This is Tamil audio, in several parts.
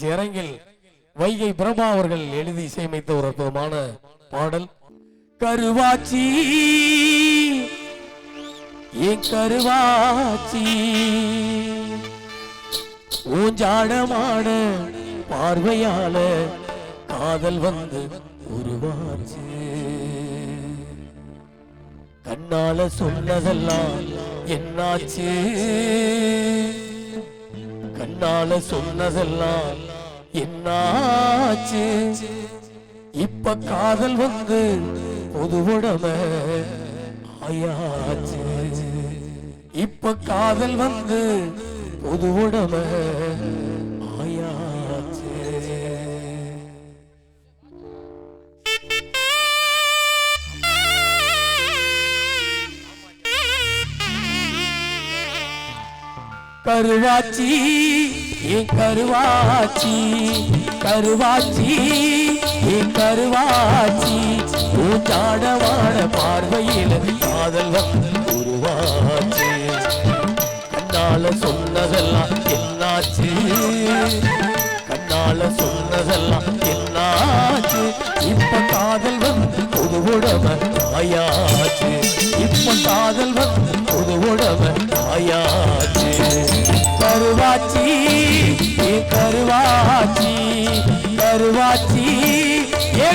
இசையரங்கில் வைகை பிரம்மா அவர்கள் எழுதி இசையமைத்த ஒரு அற்புதமான பாடல். கருவாச்சி என் கருவாச்சி? ஊஞ்சாடமாட பார்வையால காதல் வந்து உருவாச்சு. கண்ணால சொன்னதெல்லாம் என்னாச்சு? கண்ணால சொன்னதெல்லாம் என்னாச்சு? இப்ப காதல் வந்து பொது உடமை ஆயாச்சு. இப்ப காதல் வந்து பொது உடமை ஆயாச்சு. கருவாச்சி ஏன் கருவாச்சி கருவாச்சி ஏன் கருவாச்சி. ஊட்டாடவாட பார்வையில் காதல் வந்து உருவாச்சு. கண்ணால சொன்னதெல்லாம் என்னாச்சு? கண்ணால சொன்னதெல்லாம் என்னாச்சு? இப்ப காதல் வந்து புது உடமை இப்ப காதல் வந்து புது உடமை ஆயாச்சு கருவாச்சி ஏ கருவாச்சி கருவாச்சி ஏ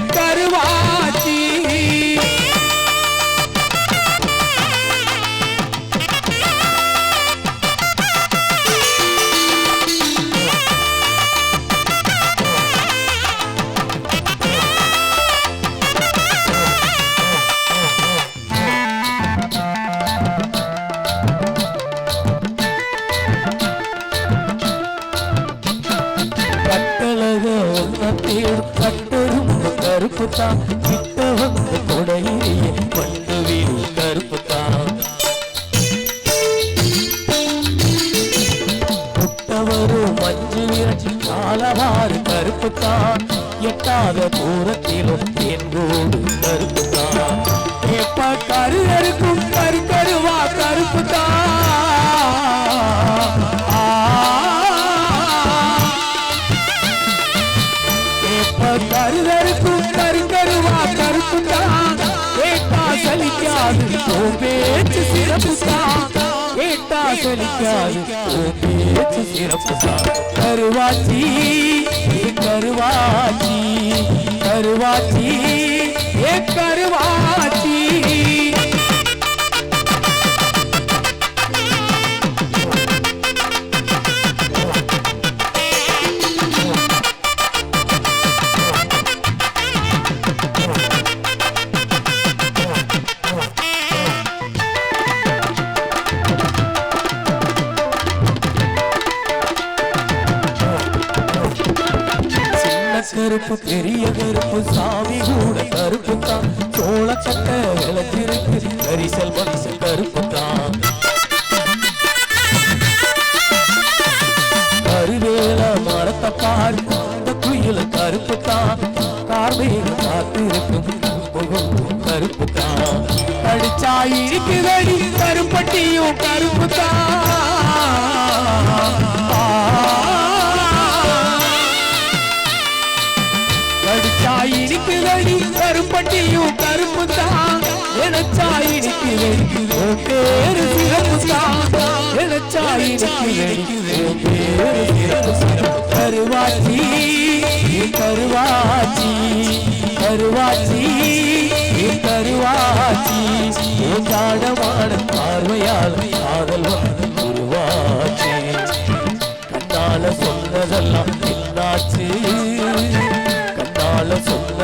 ஒன்னத்தேடு கட்டரும் கருப்பு தான் கிட்ட வந்த கொடையிலேயே பட்டு வீடு கருப்பு தான் புட்டவரும் மஞ்சு விரட்சி காலவாறு கருப்பு தான் எட்டாத தூரத்திலும் என்போடு கருப்பு தான் எப்ப கரு இருக்கும் எப்ப கருதருக்கும் கருங்கருவா கருப்பு தான் கேட்டா சலிக்காது உன் பேச்சு சிறப்பு தான் கேட்டா சலிக்காது உன் பேச்சு சிறப்பு தான் கருவாச்சி ஏ கருவாச்சி கருவாச்சி ஏ கருவாச்சி கருப்பு பெரிய கருப்பு சாமி கூட கருப்பு தான். சோழ சட்ட விளைஞ்சிருக்கு கரிசல் மனசு கருப்பு தான். கருவேல மரத்தை பாரு அந்த குயில கருப்பு தான். கார்மேக காத்திருக்கும் கருப்பு தான். கடிச்சா கருப்பட்டியும் கருப்பு தான். கருப்பு தான். நினைச்சா இனிக்குதடி உன் பேரு சிறப்பு தான். நினைச்சா இனிக்குதடி உன் பேரு சிறப்பு தான். கருவாச்சி கருவாச்சி கருவாச்சி கருவாச்சி. உன் பார்வையால் காதல் வந்து உருவாச்சி கண்ணால சொன்னதெல்லாம் என்னாச்சு?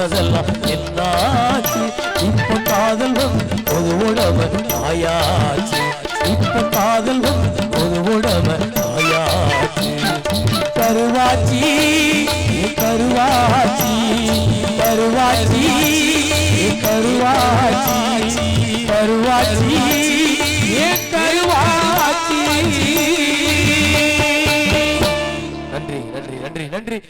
சொன்னதெல்லாம் என்னாச்சு? இப்ப காதல் வந்து ஒரு உடம ஆயாச்சு. இப்ப காதல் வந்து ஒரு உடம ஆயாச்சு. கருவாச்சி ஏ கருவாச்சி கருவாச்சி ஏ கருவாச்சி கருவாச்சி நன்றி நன்றி நன்றி நன்றி.